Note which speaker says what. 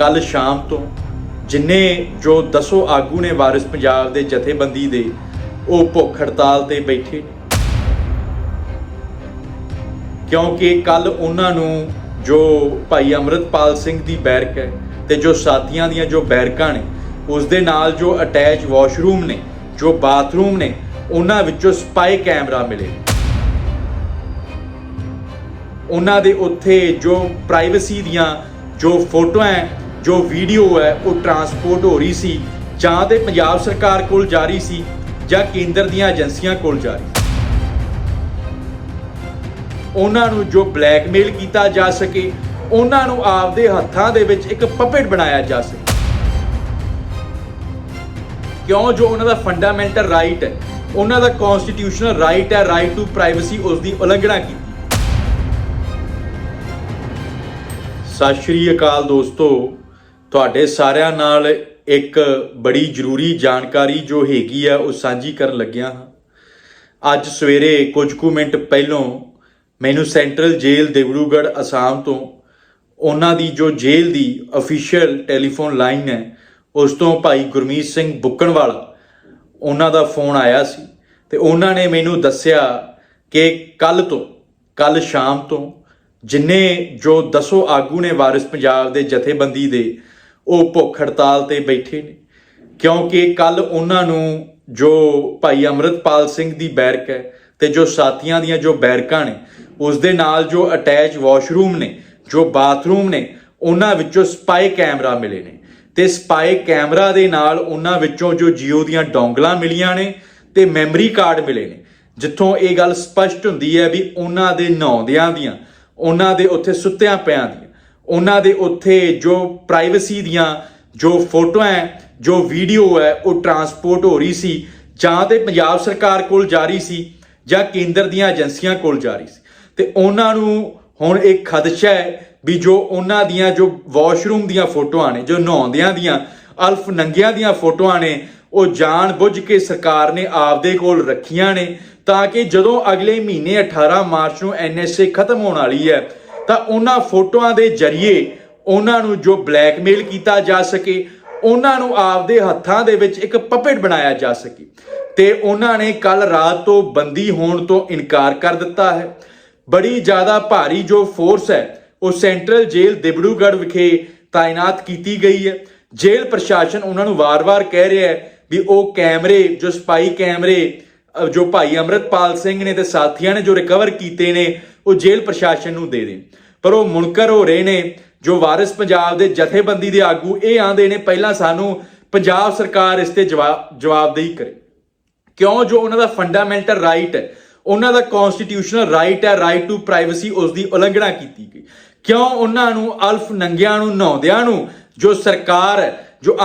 Speaker 1: ਕੱਲ ਸ਼ਾਮ ਤੋਂ ਜਿੰਨੇ ਜੋ ਦਸੋ ਆਗੂ ਨੇ ਵਾਰਿਸ ਪੰਜਾਬ ਦੇ ਜਥੇਬੰਦੀ ਦੇ, ਉਹ ਭੁੱਖ ਹੜਤਾਲ ਤੇ ਬੈਠੇ। ਕਿਉਂਕਿ ਕੱਲ ਉਹਨਾਂ ਨੂੰ ਜੋ ਭਾਈ ਅਮਰਤਪਾਲ ਸਿੰਘ ਦੀ ਬੈਰਕ ਹੈ ਤੇ ਜੋ ਸਾਥੀਆਂ ਦੀਆਂ ਜੋ ਬੈਰਕਾਂ ਨੇ, ਉਸ ਦੇ ਨਾਲ ਜੋ ਅਟੈਚ ਵਾਸ਼ਰੂਮ ਨੇ, ਜੋ ਬਾਥਰੂਮ ਨੇ, ਉਹਨਾਂ ਵਿੱਚੋਂ ਸਪਾਈ ਕੈਮਰਾ ਮਿਲੇ। ਉਹਨਾਂ ਦੇ ਉੱਥੇ ਜੋ ਪ੍ਰਾਈਵੇਸੀ ਦੀਆਂ ਜੋ ਫੋਟੋਆਂ ਹੈ ਜੋ ਵੀਡੀਓ ਹੈ, ਉਹ ਟਰਾਂਸਪੋਰਟ ਹੋ ਰਹੀ ਸੀ ਜਾਂ ਤੇ ਪੰਜਾਬ ਸਰਕਾਰ ਕੋਲ ਜਾ ਰਹੀ ਸੀ ਜਾਂ ਕੇਂਦਰ ਦੀਆਂ ਏਜੰਸੀਆਂ ਕੋਲ ਜਾ ਰਹੀ ਸੀ। ਉਹਨਾਂ ਨੂੰ ਜੋ ਬਲੈਕਮੇਲ ਕੀਤਾ ਜਾ ਸਕੇ, ਉਹਨਾਂ ਨੂੰ ਆਪਦੇ ਹੱਥਾਂ ਦੇ ਵਿੱਚ ਇੱਕ ਪਪੇਟ ਬਣਾਇਆ ਜਾ ਸਕੇ। ਕਿਉਂ? ਜੋ ਉਹਨਾਂ ਦਾ ਫੰਡਾਮੈਂਟਲ ਰਾਈਟ ਹੈ, ਉਹਨਾਂ ਦਾ ਕਨਸਟੀਟਿਊਸ਼ਨਲ ਰਾਈਟ ਹੈ ਰਾਈਟ ਟੂ ਪ੍ਰਾਈਵੇਸੀ ਉਸ ਦੀ ਉਲੰਘਣਾ ਕੀਤੀ। ਸਤਿ ਸ਼੍ਰੀ ਅਕਾਲ ਦੋਸਤੋ। ਤੁਹਾਡੇ ਸਾਰਿਆਂ ਨਾਲ ਇੱਕ ਬੜੀ ਜ਼ਰੂਰੀ ਜਾਣਕਾਰੀ ਜੋ ਹੈਗੀ ਆ, ਉਹ ਸਾਂਝੀ ਕਰਨ ਲੱਗਿਆ ਹਾਂ। ਅੱਜ ਸਵੇਰੇ ਕੁਝ ਕੁ ਮਿੰਟ ਪਹਿਲੋਂ ਮੈਨੂੰ ਸੈਂਟਰਲ ਜੇਲ੍ਹ ਦਿਬਰੂਗੜ੍ਹ ਅਸਾਮ ਤੋਂ ਉਹਨਾਂ ਦੀ ਜੋ ਜੇਲ੍ਹ ਦੀ ਅਫੀਸ਼ੀਅਲ ਟੈਲੀਫੋਨ ਲਾਈਨ ਹੈ, ਉਸ ਤੋਂ ਭਾਈ ਗੁਰਮੀਤ ਸਿੰਘ ਬੁੱਕਣਵਾਲਾ, ਉਹਨਾਂ ਦਾ ਫੋਨ ਆਇਆ ਸੀ ਤੇ ਉਹਨਾਂ ਨੇ ਮੈਨੂੰ ਦੱਸਿਆ ਕਿ ਕੱਲ ਤੋਂ, ਕੱਲ ਸ਼ਾਮ ਤੋਂ ਜਿੰਨੇ ਜੋ ਦਸੋ ਆਗੂ ਨੇ ਵਾਰਿਸ ਪੰਜਾਬ ਦੇ ਜਥੇਬੰਦੀ ਦੇ ਉਹ ਭੁੱਖ ਹੜਤਾਲ ਤੇ ਬੈਠੇ ਨੇ। ਕਿਉਂਕਿ ਕੱਲ ਉਹਨਾਂ ਨੂੰ ਜੋ ਭਾਈ ਅਮਰਤਪਾਲ ਸਿੰਘ ਦੀ ਬੈਰਕ ਹੈ ਤੇ ਜੋ ਸਾਥੀਆਂ ਦੀਆਂ ਜੋ ਬੈਰਕਾਂ ਨੇ, ਉਸ ਦੇ ਨਾਲ ਜੋ ਅਟੈਚ ਵਾਸ਼ਰੂਮ ਨੇ, ਜੋ ਬਾਥਰੂਮ ਨੇ, ਉਹਨਾਂ ਵਿੱਚੋਂ ਸਪਾਈ ਕੈਮਰਾ ਮਿਲੇ ਨੇ। ਤੇ ਸਪਾਈ ਕੈਮਰਾ ਦੇ ਨਾਲ ਉਹਨਾਂ ਵਿੱਚੋਂ ਜੋ ਜੀਓ ਦੀਆਂ ਡੋਂਗਲਾਂ ਮਿਲੀਆਂ ਨੇ ਤੇ ਮੈਮਰੀ ਕਾਰਡ ਮਿਲੇ ਨੇ। ਜਿੱਥੋਂ ਇਹ ਗੱਲ ਸਪਸ਼ਟ ਹੁੰਦੀ ਹੈ ਵੀ ਉਹਨਾਂ ਦੇ ਨਹਾਉਂਦਿਆਂ ਦੀਆਂ, ਉਹਨਾਂ ਦੇ ਉੱਥੇ ਸੁੱਤਿਆਂ ਪਿਆਂ ਦੀਆਂ। ਉਹਨਾਂ ਦੇ ਉੱਥੇ ਜੋ ਪ੍ਰਾਈਵੇਸੀ ਦੀਆਂ ਜੋ ਫੋਟੋਆਂ ਜੋ ਵੀਡੀਓ ਹੈ, ਉਹ ਟਰਾਂਸਪੋਰਟ ਹੋ ਰਹੀ ਸੀ ਜਾਂ ਤੇ ਪੰਜਾਬ ਸਰਕਾਰ ਕੋਲ ਜਾ ਰਹੀ ਸੀ ਜਾਂ ਕੇਂਦਰ ਦੀਆਂ ਏਜੰਸੀਆਂ ਕੋਲ ਜਾ ਰਹੀ ਸੀ। ਤੇ ਉਹਨਾਂ ਨੂੰ ਹੁਣ ਇੱਕ ਖਦਸ਼ਾ ਹੈ ਵੀ ਜੋ ਉਹਨਾਂ ਦੀਆਂ ਜੋ ਵਾਸ਼ਰੂਮ ਦੀਆਂ ਫੋਟੋਆਂ ਨੇ, ਜੋ ਨਹਾਉਂਦਿਆਂ ਦੀਆਂ, ਅਲਫ ਨੰਗਿਆਂ ਦੀਆਂ ਫੋਟੋਆਂ ਨੇ, ਉਹ ਜਾਣ ਬੁੱਝ ਕੇ ਸਰਕਾਰ ਨੇ ਆਪਦੇ ਕੋਲ ਰੱਖੀਆਂ ਨੇ ਤਾਂ ਕਿ ਜਦੋਂ ਅਗਲੇ ਮਹੀਨੇ 18 ਮਾਰਚ ਨੂੰ ਐਨਐਸਏ ਖਤਮ ਹੋਣ ਵਾਲੀ ਹੈ ਤਾਂ ਉਹਨਾਂ ਫੋਟੋਆਂ ਦੇ ਜ਼ਰੀਏ ਉਹਨਾਂ ਨੂੰ ਜੋ ਬਲੈਕਮੇਲ ਕੀਤਾ ਜਾ ਸਕੇ, ਉਹਨਾਂ ਨੂੰ ਆਪਦੇ ਹੱਥਾਂ ਦੇ ਵਿੱਚ ਇੱਕ ਪਪੇਟ ਬਣਾਇਆ ਜਾ ਸਕੇ। ਤੇ ਉਹਨਾਂ ਨੇ ਕੱਲ ਰਾਤ ਤੋਂ ਬੰਦੀ ਹੋਣ ਤੋਂ ਇਨਕਾਰ ਕਰ ਦਿੱਤਾ ਹੈ। ਬੜੀ ਜ਼ਿਆਦਾ ਭਾਰੀ ਜੋ ਫੋਰਸ ਹੈ, ਉਹ ਸੈਂਟਰਲ ਜੇਲ੍ਹ ਦਿਬੜੂਗੜ੍ਹ ਵਿਖੇ ਤਾਇਨਾਤ ਕੀਤੀ ਗਈ ਹੈ। ਜੇਲ੍ਹ ਪ੍ਰਸ਼ਾਸਨ ਉਹਨਾਂ ਨੂੰ ਵਾਰ-ਵਾਰ ਕਹਿ ਰਿਹਾ ਹੈ ਵੀ ਉਹ ਕੈਮਰੇ, ਜੋ ਸਪਾਈ ਕੈਮਰੇ ਜੋ ਭਾਈ ਅਮਰਤਪਾਲ ਸਿੰਘ ਨੇ ਤੇ ਸਾਥੀਆਂ ਨੇ ਜੋ ਰਿਕਵਰ ਕੀਤੇ ਨੇ ਉਹ ਜੇਲ੍ਹ ਪ੍ਰਸ਼ਾਸਨ ਨੂੰ ਦੇ ਦੇਣ ਪਰ ਉਹ ਮੁਨਕਰ ਹੋ ਰਹੇ ਨੇ, ਜੋ ਵਾਰਿਸ ਪੰਜਾਬ ਦੇ ਜਥੇਬੰਦੀ ਦੇ ਆਗੂ ਇਹ ਆਂਦੇ ਨੇ, ਪਹਿਲਾਂ ਸਾਨੂੰ ਪੰਜਾਬ ਸਰਕਾਰ ਇਸ ਤੇ ਜਵਾਬ ਜਵਾਬਦੇਹੀ ਕਰੇ। ਕਿਉਂ? ਜੋ ਉਹਨਾਂ ਦਾ ਫੰਡਾਮੈਂਟਲ ਰਾਈਟ ਹੈ, ਉਹਨਾਂ ਦਾ ਕਨਸਟੀਟਿਊਸ਼ਨਲ ਰਾਈਟ ਹੈ ਰਾਈਟ ਟੂ ਪ੍ਰਾਈਵੇਸੀ ਉਸ ਦੀ ਉਲੰਘਣਾ ਕੀਤੀ ਗਈ। ਕਿਉਂ? ਉਹਨਾਂ ਨੂੰ ਅਲਫ ਨੰਗਿਆਂ ਨੂੰ, ਨਹਾਉਂਦਿਆਂ ਨੂੰ ਜੋ ਸਰਕਾਰ ਹੈ, ਜੋ